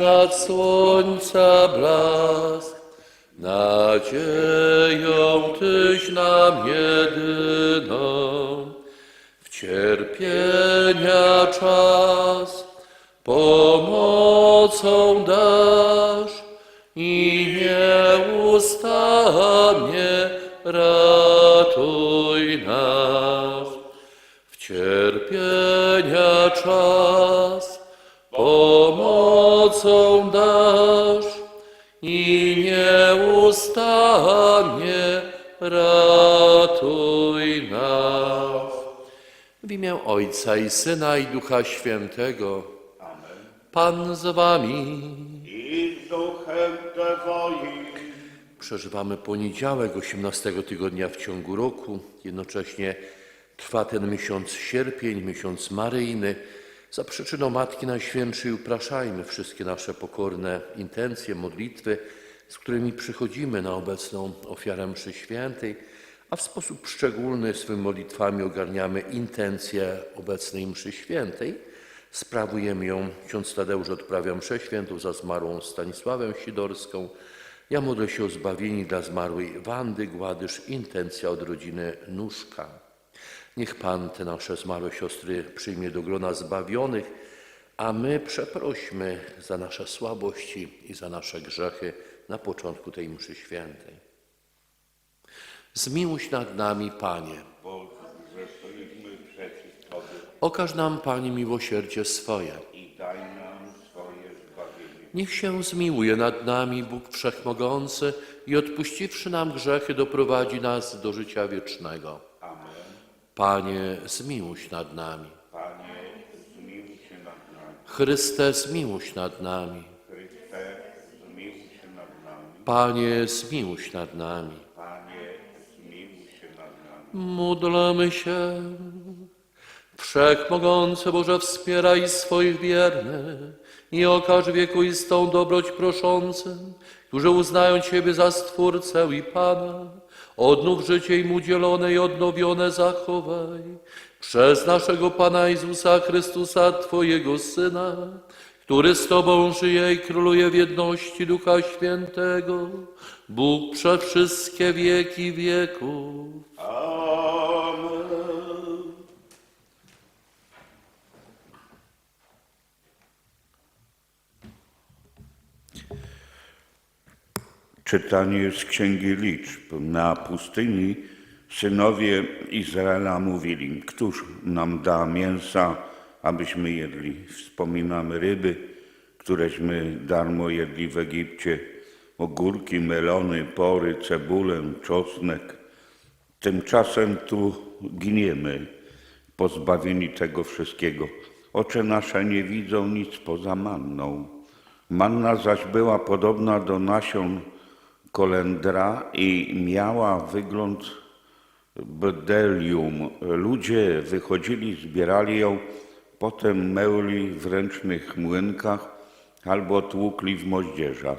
над i nieustannie ratuj nas. W imię Ojca i Syna i Ducha Świętego. Pan z wami. i z duchem Twoim. Przeżywamy poniedziałek 18 tygodnia w ciągu roku. Jednocześnie trwa ten miesiąc sierpień, miesiąc maryjny. Za przyczyną Matki Najświętszej upraszajmy wszystkie nasze pokorne intencje, modlitwy, z którymi przychodzimy na obecną ofiarę mszy świętej, a w sposób szczególny swymi modlitwami ogarniamy intencje obecnej mszy świętej. Sprawujemy ją, ksiądz Tadeusz odprawia mszę świętą za zmarłą Stanisławę Sidorską, ja modlę się o zbawienie dla zmarłej Wandy Gładysz, intencja od rodziny Nóżka. Niech Pan te nasze zmarłe siostry przyjmie do grona zbawionych, a my przeprośmy za nasze słabości i za nasze grzechy na początku tej mszy świętej. Zmiłuj nad nami, Panie. Okaż nam, Panie, miłosierdzie swoje. Niech się zmiłuje nad nami Bóg Wszechmogący i odpuściwszy nam grzechy doprowadzi nas do życia wiecznego. Amen. Panie, zmiłuj nad nami. Panie, zmiłuj się nad nami. Chryste, zmiłuj nad nami. Chryste, zmiłuj się nad nami. Panie, zmiłuj się nad nami. Panie, się nad nami. Módlmy się. Wszechmogący Boże, wspieraj swoich wiernych i okaż wiekuistą dobroć proszącym, którzy uznają Ciebie za Stwórcę i Pana. Odnów życie im udzielone i odnowione zachowaj. Przez naszego Pana Jezusa Chrystusa, Twojego Syna, który z Tobą żyje i króluje w jedności Ducha Świętego, Bóg przez wszystkie wieki wieków. Amen. Czytanie z Księgi Liczb. Na pustyni synowie Izraela mówili, któż nam da mięsa, abyśmy jedli. Wspominamy ryby, któreśmy darmo jedli w Egipcie, ogórki, melony, pory, cebulę, czosnek. Tymczasem tu giniemy, pozbawieni tego wszystkiego. Oczy nasze nie widzą nic poza manną. Manna zaś była podobna do nasion kolendra i miała wygląd bdelium. Ludzie wychodzili, zbierali ją, potem meuli w ręcznych młynkach albo tłukli w moździerzach.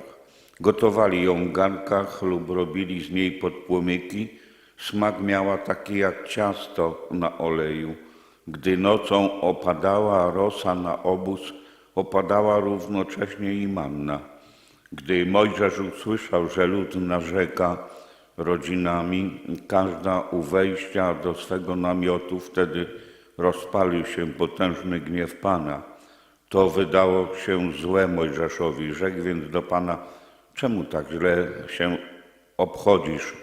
Gotowali ją w garnkach lub robili z niej podpłomyki. Smak miała taki jak ciasto na oleju. Gdy nocą opadała rosa na obóz, opadała równocześnie i manna. Gdy Mojżesz usłyszał, że lud narzeka rodzinami, każda u wejścia do swego namiotu, wtedy rozpalił się potężny gniew Pana. To wydało się złe Mojżeszowi. Rzekł więc do Pana, czemu tak źle się obchodzisz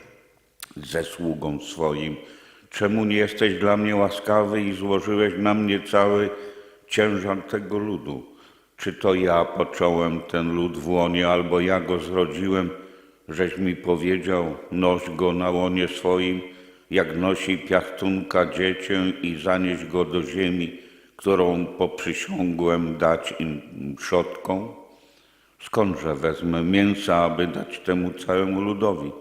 ze sługą swoim? Czemu nie jesteś dla mnie łaskawy i złożyłeś na mnie cały ciężar tego ludu? Czy to ja począłem ten lud w łonie, albo ja go zrodziłem, żeś mi powiedział, noś go na łonie swoim, jak nosi piachtunka dziecię i zanieś go do ziemi, którą poprzysiągłem dać im przodkom? Skądże wezmę mięsa, aby dać temu całemu ludowi?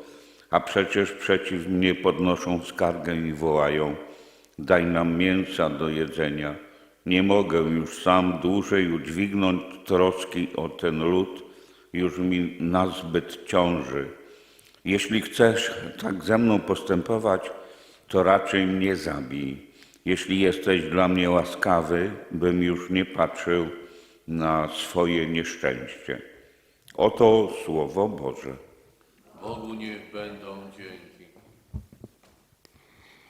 A przecież przeciw mnie podnoszą skargę i wołają: Daj nam mięsa do jedzenia. Nie mogę już sam dłużej udźwignąć troski o ten lud, już mi nazbyt ciąży. Jeśli chcesz tak ze mną postępować, to raczej mnie zabij. Jeśli jesteś dla mnie łaskawy, bym już nie patrzył na swoje nieszczęście. Oto Słowo Boże. Bogu niech będą dzięki.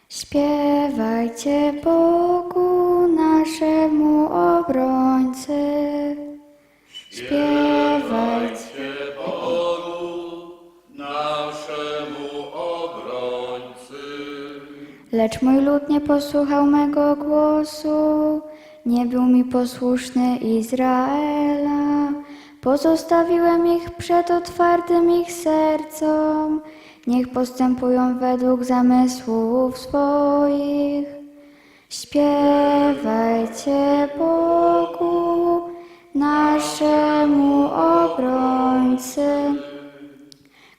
Śpiewajcie Bogu naszemu obrońcy. Lecz mój lud nie posłuchał mego głosu, nie był mi posłuszny Izraela. Pozostawiłem ich przed otwartym ich sercom, niech postępują według zamysłów swoich. Śpiewajcie Bogu, naszemu obrońcy.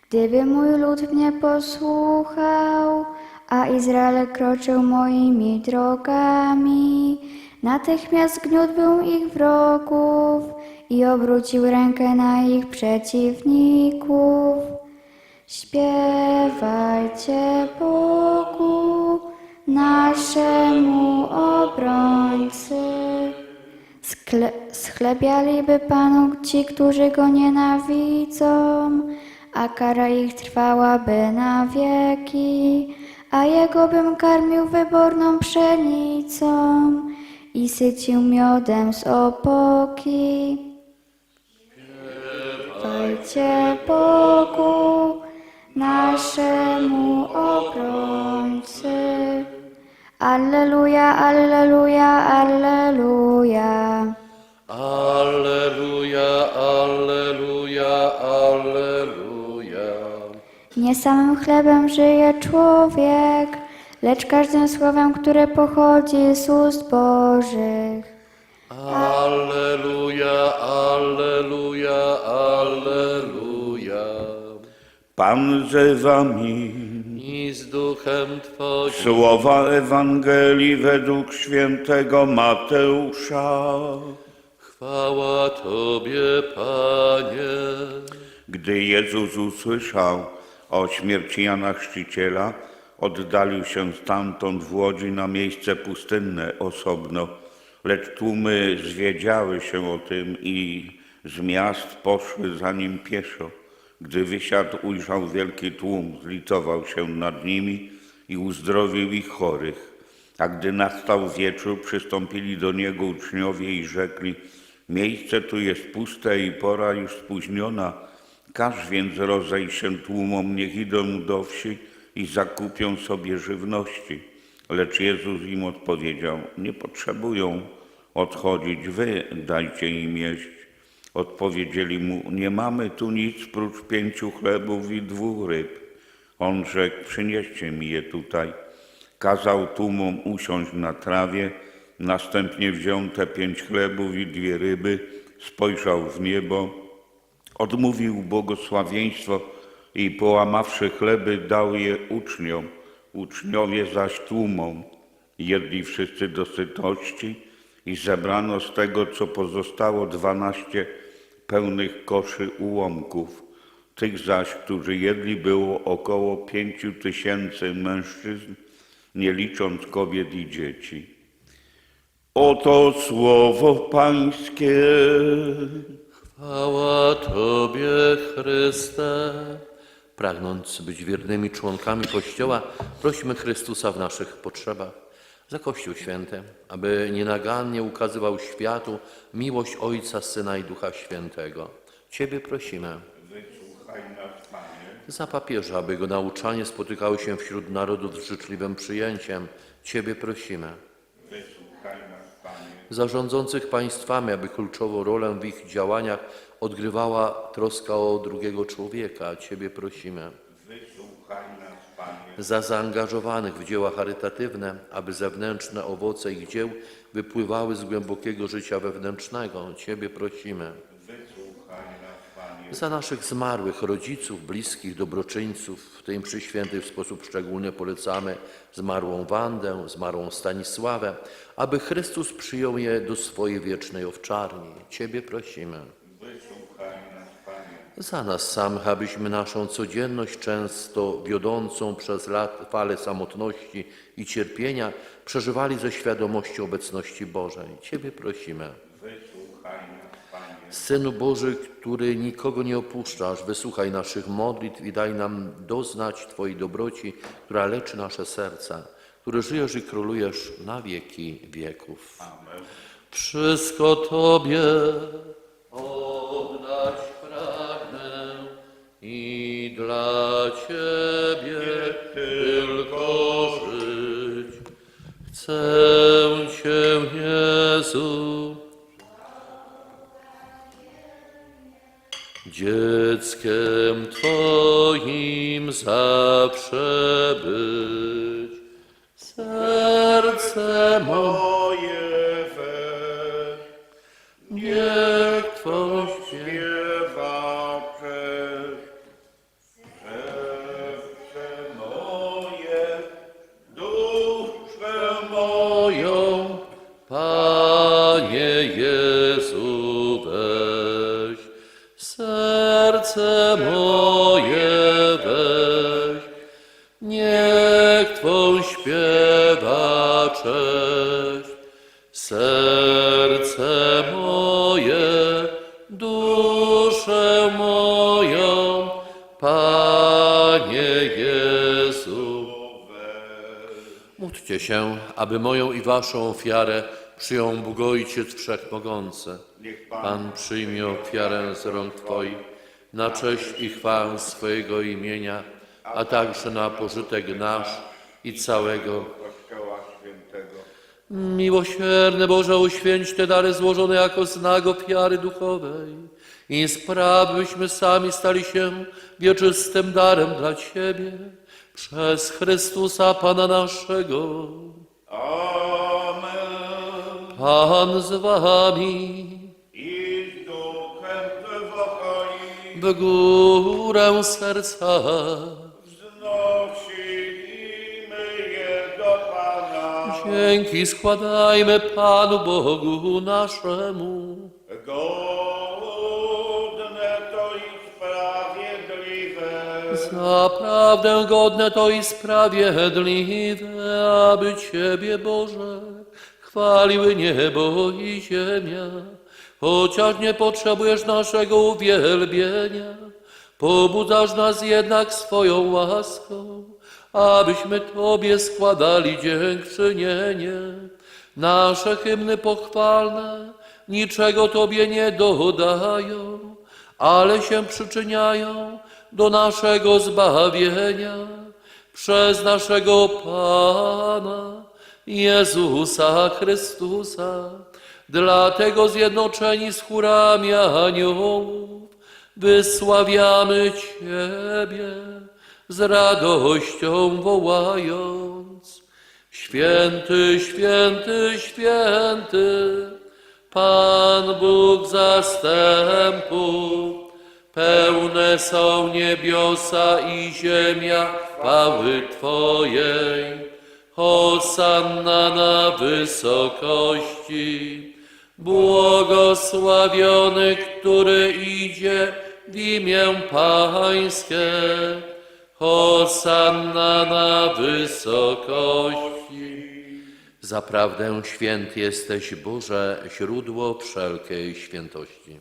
Gdyby mój lud mnie posłuchał, a Izrael kroczył moimi drogami, natychmiast gniótłbym ich wrogów i obrócił rękę na ich przeciwników. Śpiewajcie Bogu, naszemu obrońcy. Skle- schlebialiby Panu ci, którzy Go nienawidzą, a kara ich trwałaby na wieki, a Jego bym karmił wyborną pszenicą i sycił miodem z opoki. Śpiewajcie Bogu, naszemu obrońcy. Alleluja, alleluja, alleluja. Alleluja, alleluja, Nie samym chlebem żyje człowiek, lecz każdym słowem, które pochodzi z ust Bożych. Alleluja, alleluja, alleluja. Pan z wami. I z duchem Twoim. Słowa Ewangelii według świętego Mateusza. Chwała Tobie, Panie. Gdy Jezus usłyszał o śmierci Jana Chrzciciela, oddalił się stamtąd w łodzi na miejsce pustynne osobno, lecz tłumy zwiedziały się o tym i z miast poszły za nim pieszo. Gdy wysiadł, ujrzał wielki tłum, zlitował się nad nimi i uzdrowił ich chorych. A gdy nastał wieczór, przystąpili do niego uczniowie i rzekli: Miejsce tu jest puste i pora już spóźniona. Każ więc rozejść się tłumom, niech idą do wsi i zakupią sobie żywności. Lecz Jezus im odpowiedział: Nie potrzebują odchodzić, wy dajcie im jeść. Odpowiedzieli mu: Nie mamy tu nic prócz pięciu chlebów i dwóch ryb. On rzekł: Przynieście mi je tutaj. Kazał tłumom usiąść na trawie, następnie wziął te pięć chlebów i dwie ryby, spojrzał w niebo, odmówił błogosławieństwo i połamawszy chleby dał je uczniom, uczniowie zaś tłumom. Jedli wszyscy do sytości i zebrano z tego, co pozostało, dwanaście pełnych koszy ułomków. Tych zaś, którzy jedli, było około pięciu tysięcy mężczyzn, nie licząc kobiet i dzieci. Oto słowo Pańskie. Chwała Tobie, Chryste. Pragnąc być wiernymi członkami Kościoła, prosimy Chrystusa w naszych potrzebach. Za Kościół Święty, aby nienagannie ukazywał światu miłość Ojca, Syna i Ducha Świętego. Ciebie prosimy. Za papieża, aby jego nauczanie spotykało się wśród narodów z życzliwym przyjęciem. Ciebie prosimy. Zarządzących państwami, aby kluczową rolę w ich działaniach odgrywała troska o drugiego człowieka. Ciebie prosimy. Za zaangażowanych w dzieła charytatywne, aby zewnętrzne owoce ich dzieł wypływały z głębokiego życia wewnętrznego. Ciebie prosimy. Za naszych zmarłych rodziców, bliskich, dobroczyńców, w tym przy w sposób szczególny polecamy zmarłą Wandę, zmarłą Stanisławę, aby Chrystus przyjął je do swojej wiecznej owczarni. Ciebie prosimy. Za nas samych, abyśmy naszą codzienność, często wiodącą przez lat falę samotności i cierpienia, przeżywali ze świadomością obecności Bożej. Ciebie prosimy. Synu Boży, który nikogo nie opuszczasz, wysłuchaj naszych modlitw i daj nam doznać Twojej dobroci, która leczy nasze serca, który żyjesz i królujesz na wieki wieków. Amen. Wszystko Tobie oddać pragnę i dla Ciebie tylko żyć. Chcę Cię, Jezu, dzieckiem Twoim zawsze być. Serce moje Moje weź, aby moją i waszą ofiarę przyjął Bóg Ojciec Wszechmogący. Niech Pan przyjmie ofiarę z rąk Twoich na cześć i chwałę swojego imienia, a także na pożytek nasz i całego. Kościoła Świętego. Miłosierny Boże, uświęć te dary złożone jako znak ofiary duchowej i spraw, byśmy sami stali się wieczystym darem dla Ciebie przez Chrystusa Pana naszego. Amen. Pan z Wami. I z duchem Twoim w górę serca. wznosimy je do Pana. Dzięki składajmy Panu Bogu naszemu. Godne Zaprawdę godne to i sprawiedliwe, aby Ciebie, Boże, chwaliły niebo i ziemia. Chociaż nie potrzebujesz naszego uwielbienia, pobudzasz nas jednak swoją łaską, abyśmy Tobie składali dziękczynienie. Nasze hymny pochwalne niczego Tobie nie dodają, ale się przyczyniają do naszego zbawienia przez naszego Pana Jezusa Chrystusa. Dlatego zjednoczeni z chórami aniołów wysławiamy Ciebie z radością wołając. Święty, święty, święty, Pan Bóg zastępów, pełne są niebiosa i ziemia chwały Twojej. Hosanna na wysokości, błogosławiony, który idzie w imię Pańskie. Hosanna na wysokości. Zaprawdę święty jesteś, Boże, źródło wszelkiej świętości.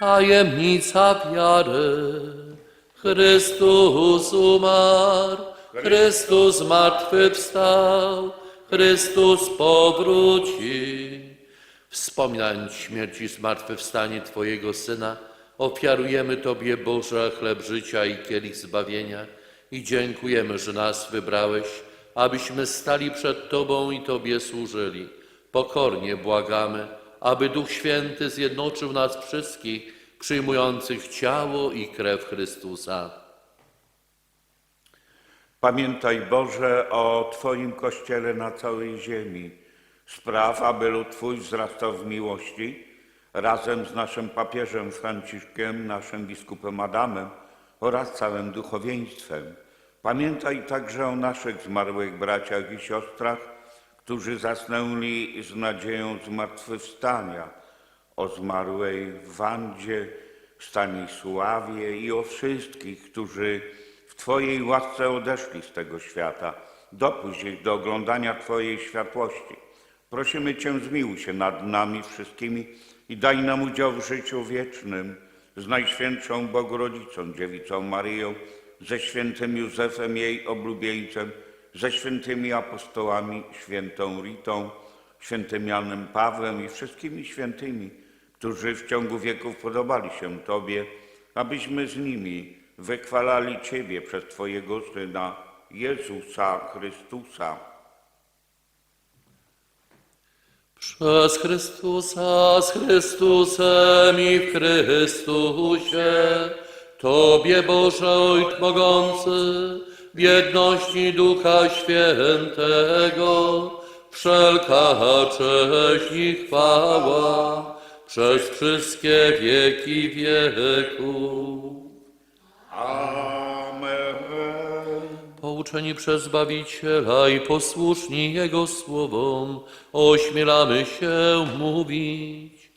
Tajemnica wiary. Chrystus umarł, Chrystus zmartwychwstał, Chrystus powróci. Wspominając śmierć i zmartwychwstanie Twojego Syna, ofiarujemy Tobie, Boże, chleb życia i kielich zbawienia i dziękujemy, że nas wybrałeś, abyśmy stali przed Tobą i Tobie służyli. Pokornie błagamy, aby Duch Święty zjednoczył nas wszystkich, przyjmujących ciało i krew Chrystusa. Pamiętaj Boże o Twoim Kościele na całej ziemi. Spraw, aby lud Twój wzrastał w miłości razem z naszym papieżem Franciszkiem, naszym biskupem Adamem oraz całym duchowieństwem. Pamiętaj także o naszych zmarłych braciach i siostrach, którzy zasnęli z nadzieją zmartwychwstania, o zmarłej Wandzie, Stanisławie i o wszystkich, którzy w Twojej łasce odeszli z tego świata. Dopuść ich do oglądania Twojej światłości. Prosimy Cię, zmiłuj się nad nami wszystkimi i daj nam udział w życiu wiecznym z Najświętszą Bogorodzicą, Dziewicą Maryją, ze świętym Józefem, jej oblubieńcem, ze świętymi apostołami, świętą Ritą, świętym Janem Pawłem i wszystkimi świętymi, którzy w ciągu wieków podobali się Tobie, abyśmy z nimi wychwalali Ciebie przez Twojego Syna, Jezusa Chrystusa. Przez Chrystusa, z Chrystusem i w Chrystusie, Tobie Boże Ojcze mogący, w jedności Ducha Świętego, wszelka cześć i chwała przez wszystkie wieki wieków. Amen. Pouczeni przez Zbawiciela i posłuszni Jego słowom, ośmielamy się mówić.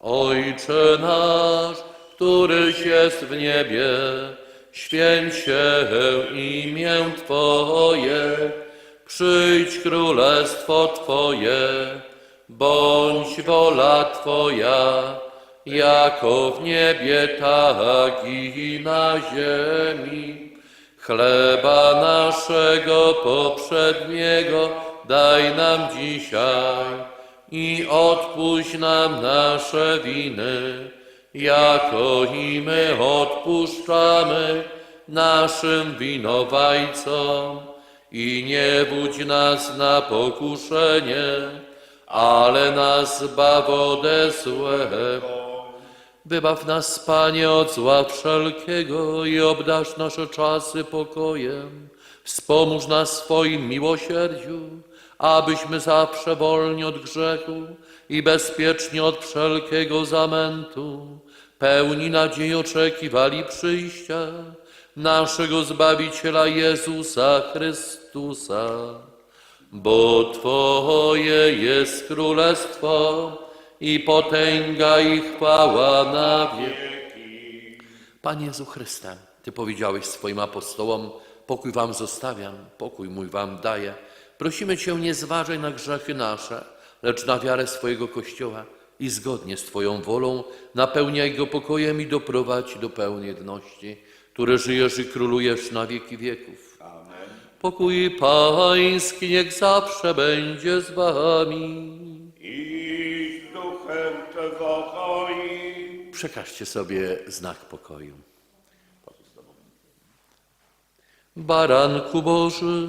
Ojcze nasz, któryś jest w niebie, święć się imię Twoje, przyjdź królestwo Twoje, bądź wola Twoja, jako w niebie, tak i na ziemi. Chleba naszego poprzedniego daj nam dzisiaj i odpuść nam nasze winy, jako i my odpuszczamy naszym winowajcom. I nie budź nas na pokuszenie, ale nas zbaw ode złego. Wybaw nas, Panie, od zła wszelkiego i obdasz nasze czasy pokojem. Wspomóż nas swoim miłosierdziu, abyśmy zawsze wolni od grzechu i bezpiecznie od wszelkiego zamętu, pełni nadziei oczekiwali przyjścia naszego Zbawiciela Jezusa Chrystusa. Bo Twoje jest królestwo i potęga i chwała na wieki. Panie Jezu Chryste, Ty powiedziałeś swoim apostołom, pokój wam zostawiam, pokój mój wam daję. Prosimy Cię, nie zważaj na grzechy nasze, lecz na wiarę swojego Kościoła i zgodnie z Twoją wolą napełniaj go pokojem i doprowadź do pełnej jedności, które żyjesz i królujesz na wieki wieków. Pokój Pański niech zawsze będzie z Wami. I z duchem Twoim. Przekażcie sobie znak pokoju. Baranku Boży,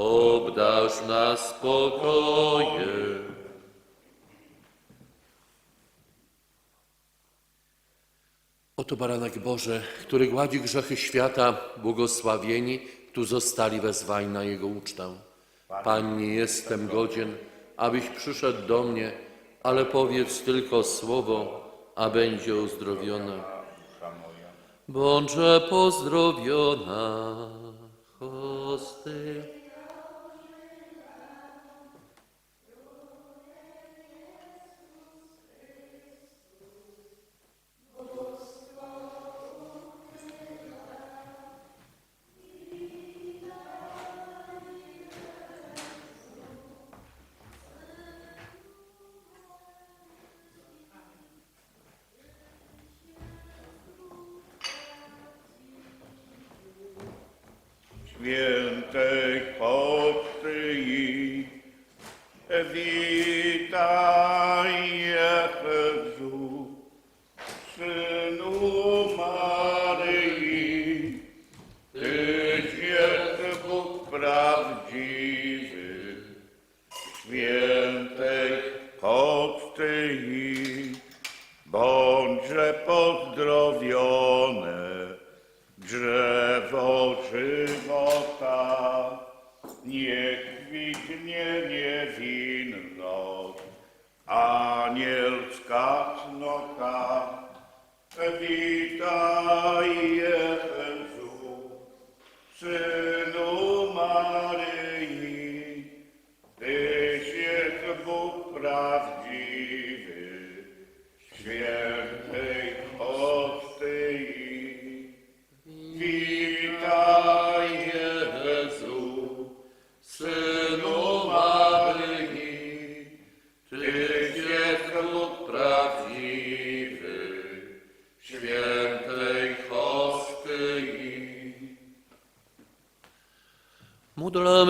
obdasz nas spokojem. Oto baranek Boże, który gładzi grzechy świata, błogosławieni, tu zostali wezwani na Jego ucztę. Pan, nie jestem godzien, abyś przyszedł do mnie, ale powiedz tylko słowo, a będzie uzdrowiona. Bądźże pozdrowiona, hosty.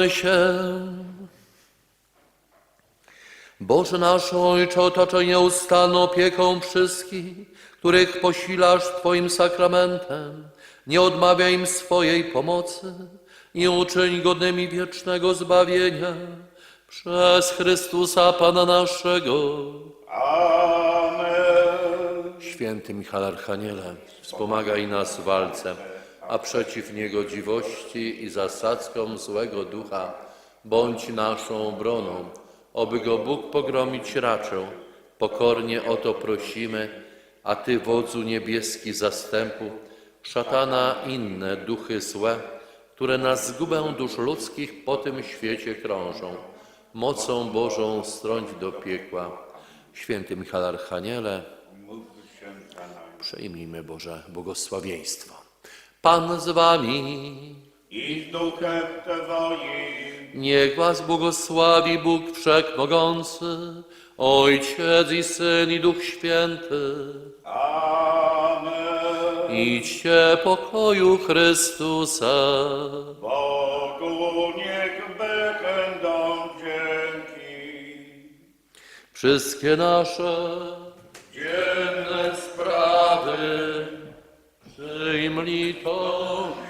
Módlmy się. Boże nasz Ojcze, otaczaj nieustanną opieką wszystkich, których posilasz Twoim sakramentem. Nie odmawiaj im swojej pomocy i uczyń godnymi wiecznego zbawienia przez Chrystusa Pana naszego. Amen. Święty Michał Archaniele, wspomagaj nas w walce, a przeciw niegodziwości i zasadzkom złego ducha bądź naszą obroną, oby go Bóg pogromić raczył. Pokornie o to prosimy, a Ty, wodzu niebieski zastępu, szatana inne duchy złe, które na zgubę dusz ludzkich po tym świecie krążą, mocą Bożą strąć do piekła. Święty Michał Archaniele, Przejmijmy Boże błogosławieństwo. Pan z wami, I z duchem Twoim, niech was błogosławi Bóg Wszechmogący, Ojciec i Syn i Duch Święty. Amen. Idźcie pokoju Chrystusa. Bogu niech będą dzięki. Wszystkie nasze dzienne sprawy Mrito